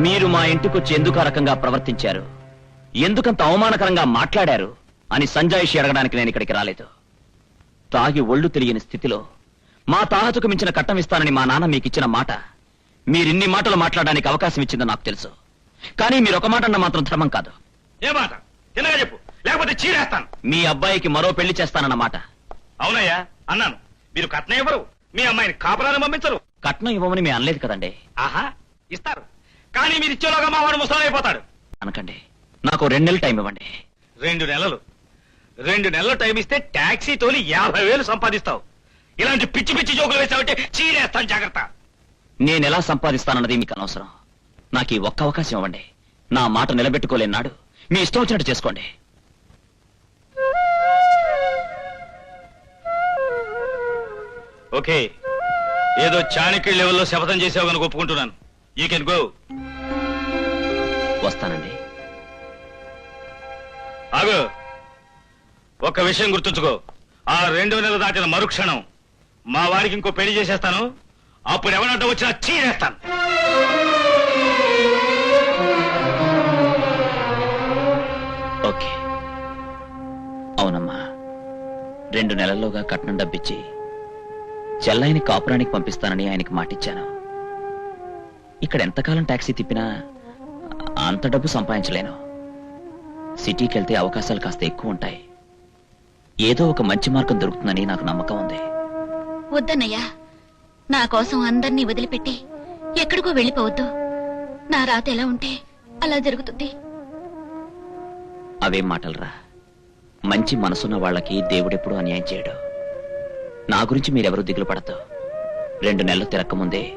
మీరు మా ఇంటికొచ్చి ఎందుకు ఆ రకంగా ప్రవర్తించారు? ఎందుకంత అవమానకరంగా మాట్లాడారు? అని సంజాయిషి అడగడానికి నేను ఇక్కడికి రాలేదు. తాగి ఒళ్ళు తెలియని స్థితిలో మా తాహతుకు మించిన కట్టం ఇస్తానని మా నాన్న మీకు ఇచ్చిన మాట మీరిన్ని మాటలు మాట్లాడడానికి అవకాశం ఇచ్చిందో నాకు తెలుసు. కానీ మీరు ఒక మాట అన్న మాత్రం ధర్మం కాదు. ఏ మాట? చెప్పు. లేకపోతే చీరేస్తాను. మీ అబ్బాయికి మరో పెళ్ళి చేస్తానన్న మాట. అవునయ్యా అన్నాను. మీరు కట్నం ఇవ్వరు. మీ అమ్మాయిని కాపురాన్ని పంపించరు. కట్నం ఇవ్వమని మేము అనలేదు కదండి. ఆహా ఇస్తారు. కానీ మీరు ఇచ్చేలోగా మా వాడు ముసలైపోతాడు అనకండి. నాకు రెండు నెలలు టైం ఇవ్వండి. రెండు నెలలు. రెండు నెలలు టైం ఇస్తే టాక్సీ తోలి యాభై వేలు సంపాదిస్తావు. ఇలాంటి పిచ్చి పిచ్చి జోకులు వేసావంటే చీరేస్తాను జాగ్రత్త. నేను ఎలా సంపాదిస్తానన్నది మీకు అనవసరం. నాకు ఈ ఒక్క అవకాశం ఇవ్వండి. నా మాట నిలబెట్టుకోలేని నాడు మీ ఇష్టం వచ్చినట్టు చేసుకోండి. ఓకే. ఏదో చాణక్య లెవెల్లో శపథం చేసావు కనుక ఒప్పుకుంటున్నాను. యూ కెన్ గో వస్తానండి. ఆగు. ఒక్క విషయం గుర్తుంచుకో. ఆ రెండు నెలలు దాటిన మరుక్షణం మా వారికి ఇంకో పెళ్ళి చేసేస్తాను. అప్పుడు ఎవరంటే వచ్చినా చీరేస్తాను. ఓకే. అవునమ్మా. రెండు నెలల్లోగా కట్నం డబ్బిచ్చి చెల్లైని కాపురానికి పంపిస్తానని ఆయనకి మాటిచ్చాను. ఇక్కడ ఎంతకాలం టాక్సీ తిప్పినా అంత డబ్బు సంపాదించలేను. సిటీకి వెళ్తే అవకాశాలు కాస్త ఎక్కువ ఉంటాయి ఏదో ఒక మంచి మార్గం దొరుకుతుందని నాకు నమ్మకం ఉంది. వద్దన్నయ్యా నా కోసం అందర్నీ వదిలిపెట్టి ఎక్కడికో వెళ్ళిపోవద్దు. నా రాత ఎలా ఉంటే అలా జరుగుతుంది. అవేం మాటలరా. మంచి మనసున్న వాళ్ళకి దేవుడెప్పుడు అన్యాయం చేయడు. నా గురించి మీరెవరూ దిగులు పడద్దు. రెండు నెలలు తిరక్కముందే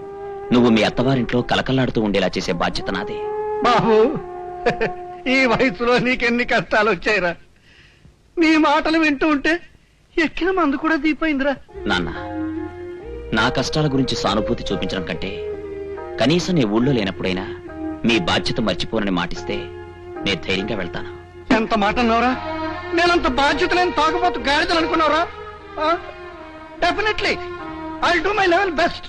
నువ్వు మీ అత్తవారింట్లో కలకల్లాడుతూ ఉండేలా చేసే బాధ్యత నాది. బాబు ఈ వయసులో నీకెన్ని కష్టాలు వచ్చాయిరా. నీ మాటలు వింటూ ఉంటే ఎక్కిన మందు కూడా దీపోయిందిరా నాన్న నా కష్టాల గురించి సానుభూతి చూపించడం కంటే కనీసం నీ ఊళ్ళో లేనప్పుడైనా మీ బాధ్యత మర్చిపోనని మాటిస్తే నేను ధైర్యంగా వెళ్తాను. ఎంత మాట అన్నావురా? నేనంత బాధ్యత లేని తాగబోతు గాడిదలు అనుకున్నావురా definitely I do my level best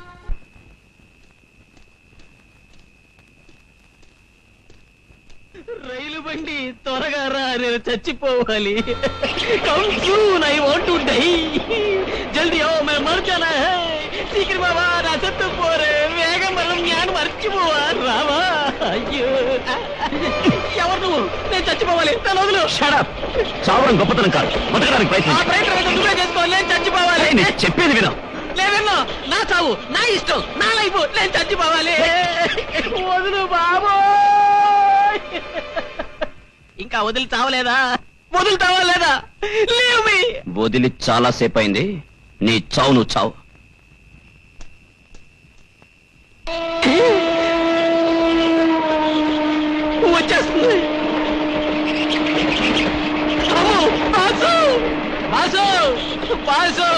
రైలు బండి త్వరగా రా నేను చచ్చిపోవాలి. Come soon I want to die జల్దీ ఓ మే మర్ జానా హై బాబా నా సత్తు పోరే. వేగం మనం జ్ఞానం మర్చిపోవా రావా. అయ్యో. ఎవరు నువ్వు? నేను చచ్చిపోవాలి. నన్ను వదులు. చావడం గొప్పతనం కాదు. బతకడానికి ఆ ప్రయత్నం నువ్వే చేసుకో నేను చచ్చిపోవాలి. నేను చెప్పేది విను. లేదన్నా నా చావు నా ఇష్టం నా లైఫ్ నేను చచ్చిపోవాలి. వదులు బాబు. ఇంకా వదిలి చావలేదా వదిలి చావలేదా మీ వదిలి చాలా సేపు అయింది నీ చావు నువ్వు చావు. వచ్చేస్తుంది. అమ్మో, బాసు! బాసు! బాసు!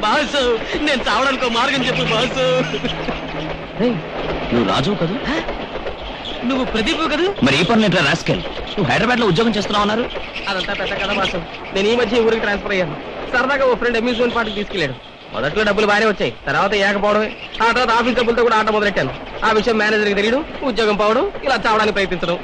బాసు! నేను చావడానికి మార్గం చెప్పు బాసు. నువ్వు రాజు కదా? నువ్వు ప్రదీప్ కదా? మరి ఈ పనులు ఏంట్రా రాస్కెల్? నువ్వు హైదరాబాద్లో ఉద్యోగం చేస్తున్నావు అన్నారు? అదంతా పెద్ద కథ బాసు నేను ఈ మధ్య ఊరికి ట్రాన్స్ఫర్ అయ్యాను. సరదాగా ఓ ఫ్రెండ్ అమ్యూజ్మెంట్ పార్టీకి తీసుకెళ్ళాడు. మొదట్లో డబ్బులు బాగానే వచ్చాయి తర్వాత ఏకపోవడమే. ఆ తర్వాత ఆఫీస్ డబ్బులతో కూడా ఆట మొదలెట్టాను. ఆ విషయం మేనేజర్కి తెలియడం ఉద్యోగం పోవడం ఇలా చావడానికి ప్రయత్నించడం.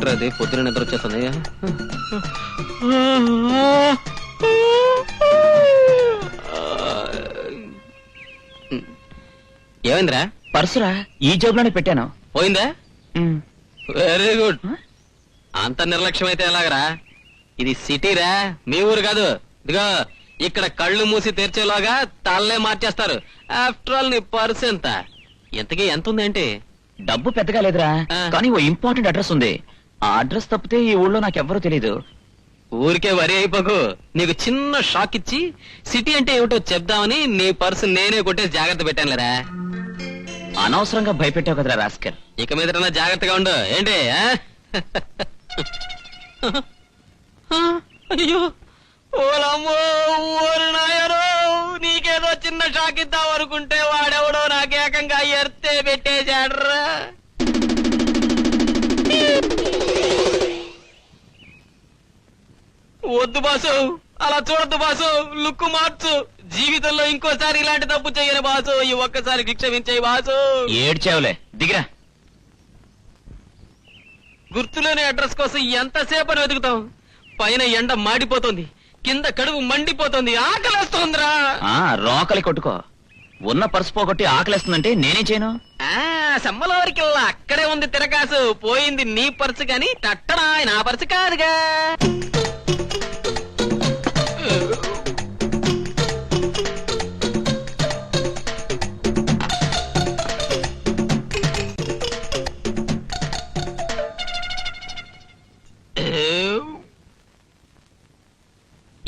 ఏమిట్రా అది? పొద్దున నిద్ర వచ్చేస్తుంది. ఏమైందిరా? పర్సురా ఈ జేబులోనే పెట్టాను. పోయిందా. వెరీ గుడ్ అంత నిర్లక్ష్యం అయితే ఎలాగరా? ఇది సిటీరా? మీ ఊరు కాదు. ఇదిగో ఇక్కడ కళ్ళు మూసి తెరిచేలాగా తల్లే మార్చేస్తారు. ఆఫ్టర్ ఆల్ నీ పర్స్ ఎంత? ఎంతకీ ఎంత ఉంది ఏంటి? డబ్బు పెద్దగా లేదురా. కానీ ఓ ఇంపార్టెంట్ అడ్రస్ ఉంది. ఆ అడ్రస్ తప్పితే ఈ ఊళ్ళో నాకెవ్వరూ తెలీదు. ఊరికే వరి అయిపోకు. నీకు చిన్న షాక్ ఇచ్చి సిటీ అంటే ఏమిటో చెప్దామని నీ పర్సు నేనే కొట్టేసి జాగ్రత్త పెట్టానులేరా. అనవసరంగా భయపెట్టావు కదరా రాస్కర్. ఇక మీద జాగ్రత్తగా ఉండు. ఏంటి ఆ? ఆ, అయ్యో. ఓలమ్మో ఓరి నాయనో నీకేదో చిన్న షాక్ ఇద్దాం అనుకుంటే వాడెవడో నాకు ఏకంగా ఎర్తే పెట్టేశాడ్రా. వద్దు బాసు. అలా చూడద్దు బాసు. లుక్కు మార్చు. జీవితంలో ఇంకోసారి ఇలాంటి తప్పు చెయ్యను బాసు. ఈ ఒక్కసారి క్షమించేయి బాసు. ఏడ్చావులే. దిగిరా. గుర్తులేని అడ్రస్ కోసం ఎంతసేపు అని వెతుకుతాం. పైన ఎండ మాడిపోతుంది. కింద కడుపు మండిపోతుంది. ఆకలేస్తోందిరా. ఆ రోకలి కొట్టుకో. ఉన్న పర్సు పోగొట్టి ఆకలేస్తుందంటే నేనే చేయను? ఆ సమ్మలోరికిల్లా అక్కడే ఉంది తిరకాసు. పోయింది నీ పర్సు కాని తట్టడా నా పర్సు కాదుగా.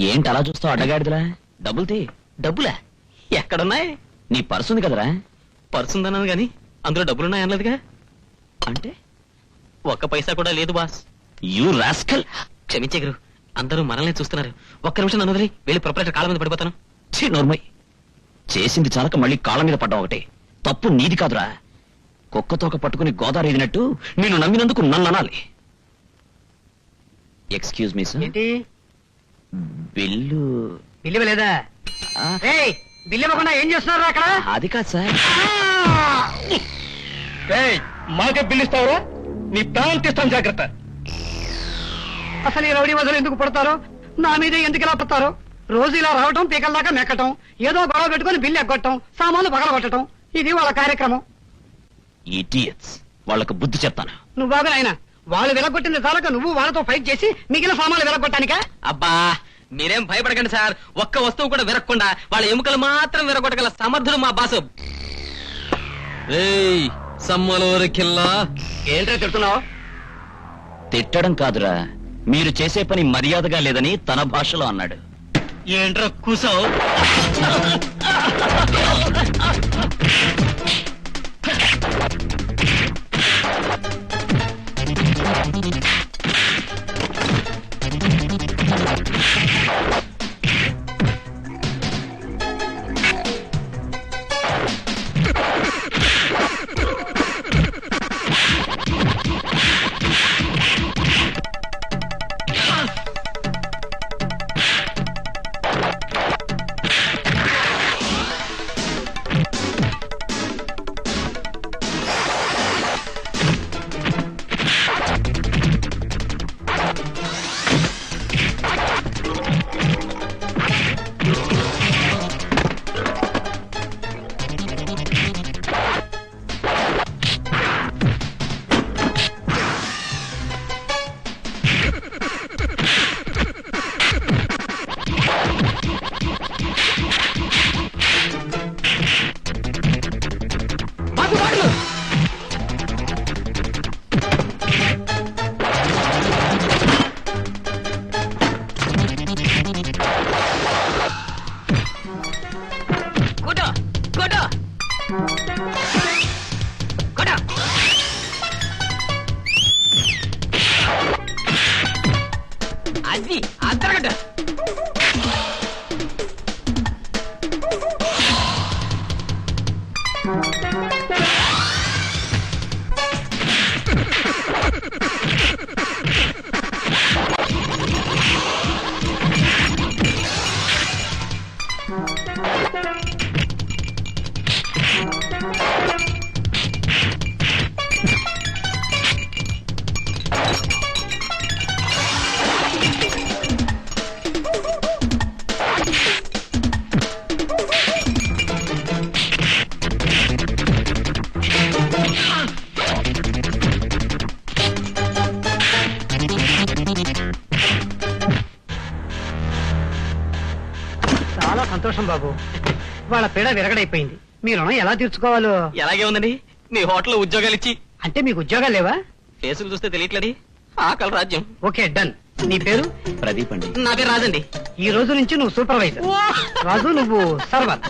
ఏంటి అలా చూస్తావు అడ్డగాడిదలా? డబ్బులు తీ. డబ్బులా? ఎక్కడున్నాయి? నీ పర్సు ఉంది కదరా? పర్సు ఉందన్నాను గాని అందులో డబ్బులున్నాయి అనలేదుగా? అంటే? ఒక్క పైసా కూడా లేదు బాస్. You rascal. క్షమించే గురు అందరూ మనల్ని చూస్తున్నారు. ఒక్క నిమిషం నన్ను వదిలి వెళ్ళి ప్రొపరేటర్ కాళ్ళ మీద పడిపోతాను. ఛీ, నోర్మయ్ చేసింది చాలక మళ్ళీ కాళ్ళ మీద పడ్డా ఒకటే. తప్పు నీది కాదురా. కుక్కతోక పట్టుకుని గోదావరి ఎదినట్టు నేను నమ్మినందుకు నన్ను అనాలి. ఎక్స్క్యూజ్ మీ సార్ ఏంటి? బిల్లు. బిల్లు ఇవ్వలేదా? ఆ, ఏయ్ బిల్లు ఇవ్వకుండా ఏం చేస్తున్నారు అక్కడ? అది కాదు సార్. మాకే బిల్లు ఇస్తావురా? నీ ప్రాణం తీస్తాను జాగ్రత్త. అసలు ఈ రౌడీ వదలు ఎందుకు పడతారో? నా మీదే ఎందుకు ఇలా పడతారో? రోజు ఇలా రావటం పీకల దాకా మెక్కటం ఏదో గొడవ పెట్టుకుని బిల్లు ఎగ్గొట్టడం సామాన్లు పగలగొట్టడం ఇది వాళ్ళ కార్యక్రమం. ఇడియట్స్ వాళ్ళకు బుద్ధి చెప్తాను. నువ్వు బాగా నాయనా వాళ్ళు వెలగొట్టింది చాలక నువ్వు వాళ్ళతో ఫైట్ చేసి మిగిలిన సామాన్లు వెలగొట్టానికా అబ్బా మీరేం భయపడకండి సార్. ఒక్క వస్తువు కూడా విరగకుండా వాళ్ళ ఎముకలు మాత్రం విరగొట్టగల సమర్థుడు మా బాసు. ఏయ్ సమ్మలోరికిల్లా ఏంటో చెప్తున్నావు తిట్టడం కాదురా. మీరు చేసే పని మర్యాదగా లేదని తన భాషలో అన్నాడు. ఏంట్రా కూసావు? కొట్టు చాలా సంతోషం బాబు. వాళ్ళ పీడ విరగడైపోయింది. మీ రుణం ఎలా తీర్చుకోవాలో? ఎలాగే ఉందండి? మీ హోటల్లో ఉద్యోగాలు ఇచ్చి అంటే మీకు ఉద్యోగాలు లేవా? ఫేసులు చూస్తే తెలియట్లేదు. ఆకలి రాజ్యం. Okay done. నీ పేరు? ప్రదీప్ అండి. నా పేరు రాజండి ఈ రోజు నుంచి నువ్వు సూపర్వైజర్. రాజు నువ్వు సర్వర్.